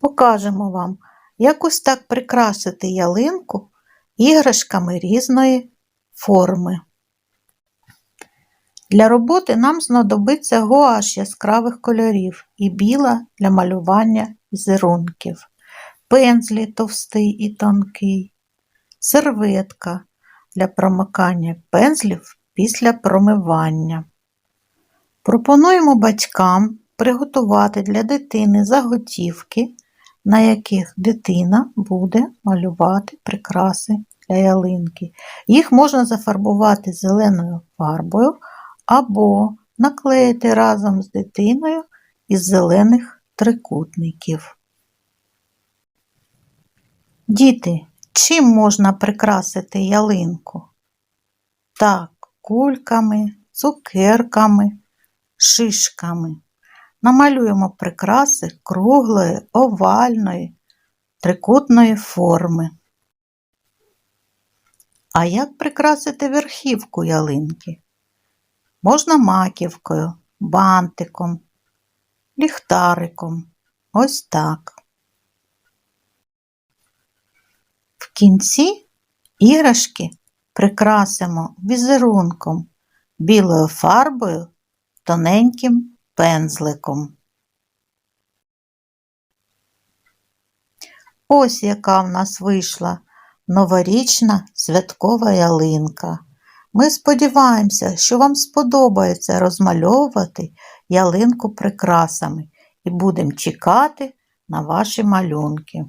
покажемо вам, як ось так прикрасити ялинку іграшками різної форми. Для роботи нам знадобиться гуаш яскравих кольорів і біла для малювання візерунків, пензлі товстий і тонкий, серветка для промикання пензлів після промивання. Пропонуємо батькам приготувати для дитини заготівки, на яких дитина буде малювати прикраси для ялинки. Їх можна зафарбувати зеленою фарбою або наклеїти разом з дитиною із зелених трикутників. Діти, чим можна прикрасити ялинку? Так, кульками, цукерками, шишками. Намалюємо прикраси круглої, овальної, трикутної форми. А як прикрасити верхівку ялинки? Можна маківкою, бантиком, ліхтариком. Ось так. В кінці іграшки прикрасимо візерунком, білою фарбою, тоненьким пензликом. Ось яка в нас вийшла новорічна святкова ялинка. Ми сподіваємося, що вам сподобається розмальовувати ялинку прикрасами і будемо чекати на ваші малюнки.